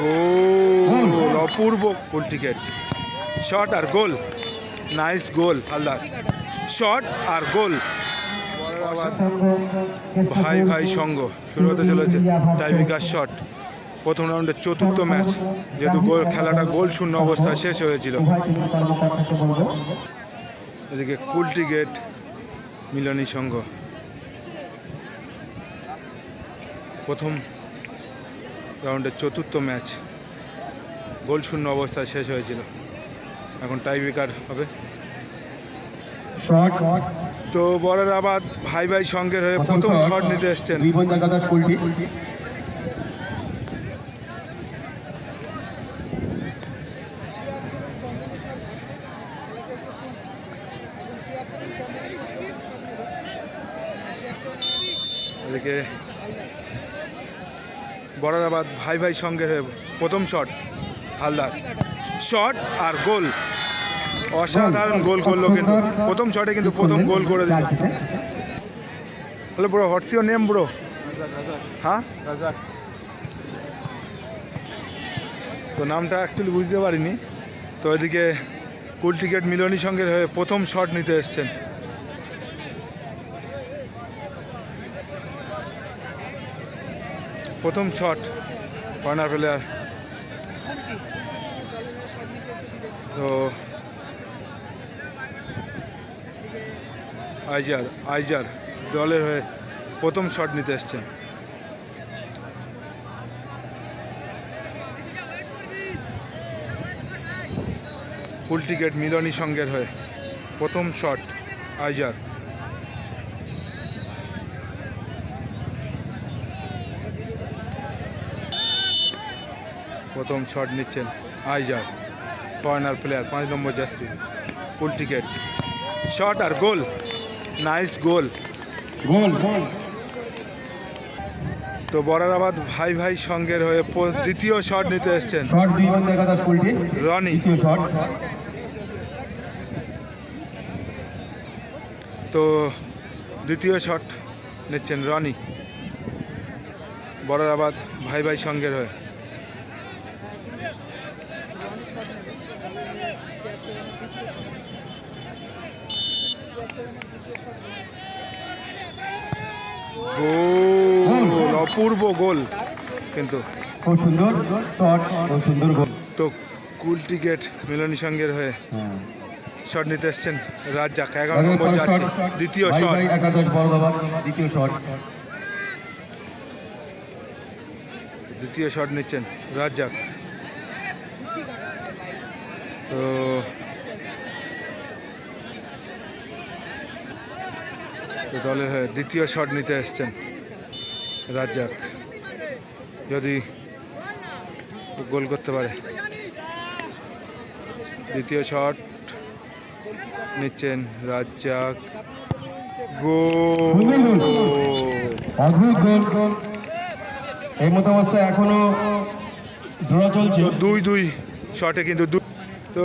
গোল। অপূর্ব goal ticket shot আর goal. Nice goal Haldar. Shot আর goal. ভাই ভাই সঙ্গ। শুরু হতে চলেছে টাইবিকার শট প্রথম রাউন্ডের চতুর্থ ম্যাচ যেহেতু গোল খেলাটা গোল শূন্য অবস্থায় শেষ হয়েছিল। এদিকে কুলটি গেট মিলনী সংঘ প্রথম রাউন্ডের চতুর্থ ম্যাচ। গোল শূন্য অবস্থায় শেষ হয়েছিল। এখন টাইব্রেকার হবে। তো বড়ের আবাদ ভাই ভাই সঙ্গের হয়ে প্রথম শট নিতে এসছেন। এদিকে বড়ারাবাদ ভাই ভাই সঙ্গে প্রথম শট হালদার। শট আর গোল। অসাধারণ গোল করল কিন্তু। প্রথম শটে কিন্তু প্রথম গোল করে দিল। Hello bro what's your name bro হ্যাঁ? তো নামটা অ্যাকচুয়ালি বুঝতে পারিনি। তো এদিকে কুল টিকেট মিলনী সঙ্গে হয়ে প্রথম শট নিতে এসছেন। প্রথম শট কর্নার প্লেয়ার তো আইজার আইজার দলের হয়ে প্রথম শট নিতে এসছেন। ফুল টিকেট মিলনী সঙ্গের হয়ে প্রথম শট আইজার। প্রথম শট নিচ্ছেন আইজার কর্নার প্লেয়ার পাঁচ নম্বর জার্সি ফুল টিকেট শট আর goal nice goal goal goal তো বরারাবাদ ভাই ভাই সঙ্গের হয়ে দ্বিতীয় শট নিতে এসছেন। রনি। শট তো দ্বিতীয় শট নিচ্ছেন রনি। বরারাবাদ ভাই ভাই সঙ্গের হয়ে। গোল অপূর্ব গোল কিন্তু। খুব সুন্দর শট খুব সুন্দর গোল। তো কুল টিকেট মিলনী সঙ্গের হয়ে হ্যাঁ। শট নিতে এসছেন রাজ্জাক এগারো নম্বর যাচ্ছে দ্বিতীয় শট একাদশ বড়দাবাদ দ্বিতীয় শট দ্বিতীয় শট নিচ্ছেন রাজ্জাক। তো তো দলের হয়ে দ্বিতীয় শট নিতে এসছেন রাজ্জাক। যদি গোল করতে পারে। দ্বিতীয় শট নিচ্ছেন রাজ্জাক। গোল! অদ্ভুত গোল গোল এই মতো অবস্থায় এখনও ড্র চলছে। দুই দুই শটে কিন্তু তো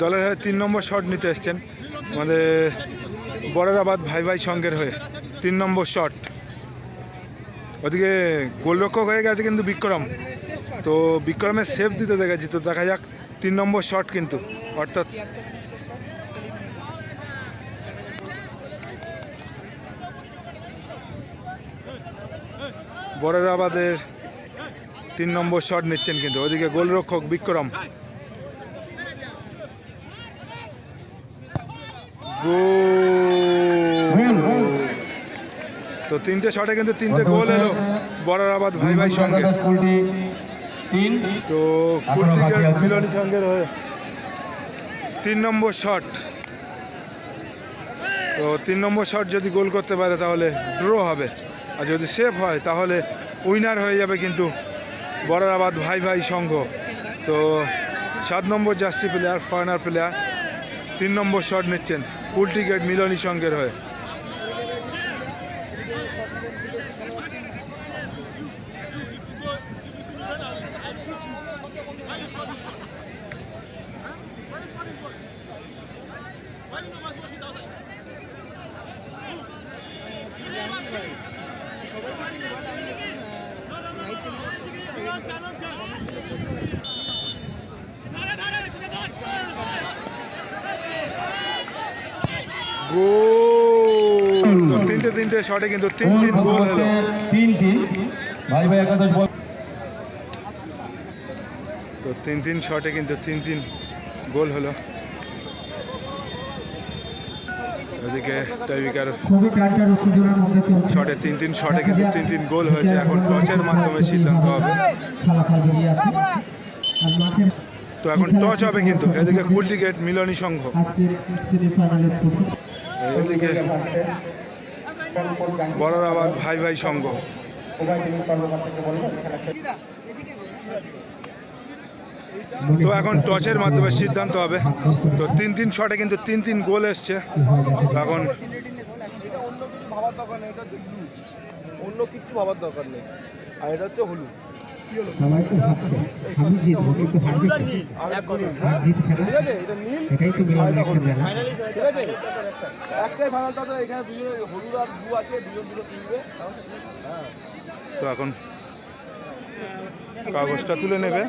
দলের হয়ে তিন নম্বর শট নিতে এসছেন। আমাদের বড়রাবাদ ভাই ভাই সঙ্গের হয়ে তিন নম্বর শট ওদিকে গোলরক্ষক হয়ে গেছে কিন্তু বিক্রম। তো বিক্রমের সেফ দিতে দেখেছি, তো দেখা যাক তিন নম্বর শট কিন্তু, অর্থাৎ বড়রাবাদের তিন নম্বর শট নিচ্ছেন কিন্তু, ওদিকে গোলরক্ষক বিক্রম। গোল। তো তিনটে শটে কিন্তু তিনটে গোল এলো। বড়রাবাদ ভাই ভাই সঙ্গে। তো আছে। মিলনী সঙ্গের হয়ে তিন নম্বর শট তো তিন নম্বর শট যদি গোল করতে পারে তাহলে ড্র হবে। আর যদি সেফ হয় তাহলে উইনার হয়ে যাবে কিন্তু বড়রাবাদ ভাই ভাই সংঘ তো সাত নম্বর জার্সি প্লেয়ার ফরেনার প্লেয়ার তিন নম্বর শট নিচ্ছেন। পোলট্রি গেট মিলনী সংঘের হয়। গোল! তো তিনটে তিনটে শটে কিন্তু তিন তিন গোল হলো। তিন তিন? ভাই ভাই একাদশ বল। তো তিন তিন শটে কিন্তু তিন তিন গোল হলো। ওদিকে টাইবিকার খুবই টাইটার উত্তেজনার মধ্যে চলছে। শটে তিন তিন শটে কিন্তু তিন তিন গোল হয়েছে। এখন টচের মাধ্যমে সিদ্ধান্ত হবে। ফলাফল বেরিয়ে আসে তো এখন টচ হবে কিন্তু। এদিকে কুলটিগেট মিলনী সংঘ। এদিকে বড়রাবাদ ভাই ভাই সংঘ। তো এখন টচের মাধ্যমে সিদ্ধান্ত হবে। তো তিন তিন শটে কিন্তু তিন তিন গোল এসছে। এখন অন্য কিছু ভাবার দরকার নেই আর এটা হচ্ছে হলুদ। সবাই তো ভাবছে আমি জিতবো কিন্তু হারবে জিত খেলা এটাই তো মিলনের একটা বেলা। একটাই ফাইনালটা তো এখানে দুজন হলুদ আর ব্লু আছে দুজন দুটো কিনবে হ্যাঁ তো এখন কাগজটা তুলে নেবে।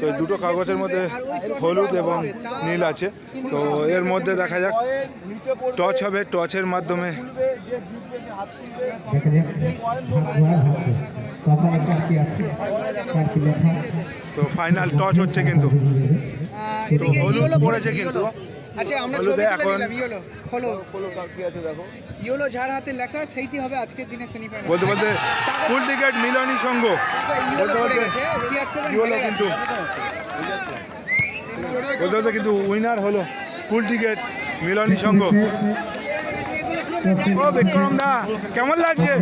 তো এই দুটো কাগজের মধ্যে হলুদ এবং নীল আছে। তো এর মধ্যে দেখা যাক টচ হবে টচের মাধ্যমে কি আছে। লেখা তো ফাইনাল টচ হচ্ছে কিন্তু। হলুদ পড়েছে কিন্তু। আচ্ছা আমরা ছবি তুলে ইয়েলো। খোলো। হলো কি আছে দেখো। ইয়েলো যার হাতে লেখা সেইটি হবে আজকের দিনে সেমিফাইনাল বলতে বলতে ফুল টিকেট মিলনী সংঘ বলতে বলতে বলতে বলতে কিন্তু। উইনার হলো ফুল টিকেট মিলনী সংঘ ও বিক্রম দা কেমন লাগছে?